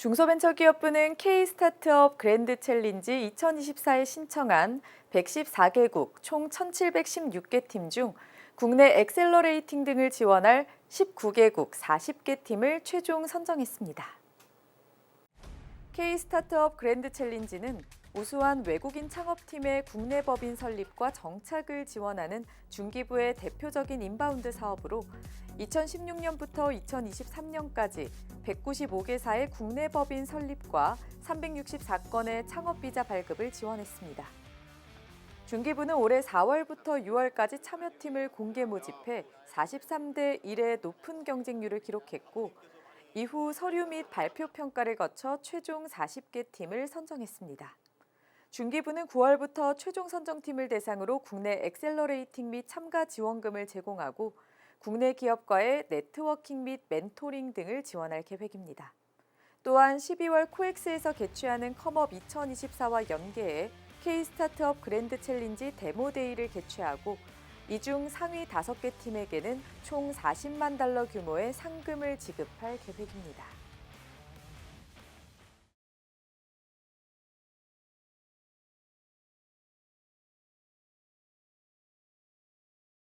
중소벤처기업부는 K-스타트업 그랜드 챌린지 2024에 신청한 114개국 총 1,716개 팀 중 국내 엑셀러레이팅 등을 지원할 19개국 40개 팀을 최종 선정했습니다. K-스타트업 그랜드 챌린지는 우수한 외국인 창업팀의 국내 법인 설립과 정착을 지원하는 중기부의 대표적인 인바운드 사업으로 2016년부터 2023년까지 195개사의 국내 법인 설립과 364건의 창업비자 발급을 지원했습니다. 중기부는 올해 4월부터 6월까지 참여팀을 공개 모집해 43대 1의 높은 경쟁률을 기록했고 이후 서류 및 발표 평가를 거쳐 최종 40개 팀을 선정했습니다. 중기부는 9월부터 최종 선정팀을 대상으로 국내 엑셀러레이팅 및 참가 지원금을 제공하고 국내 기업과의 네트워킹 및 멘토링 등을 지원할 계획입니다. 또한 12월 코엑스에서 개최하는 컴업 2024와 연계해 K-스타트업 그랜드 챌린지 데모데이를 개최하고 이 중 상위 5개 팀에게는 총 40만 달러 규모의 상금을 지급할 계획입니다.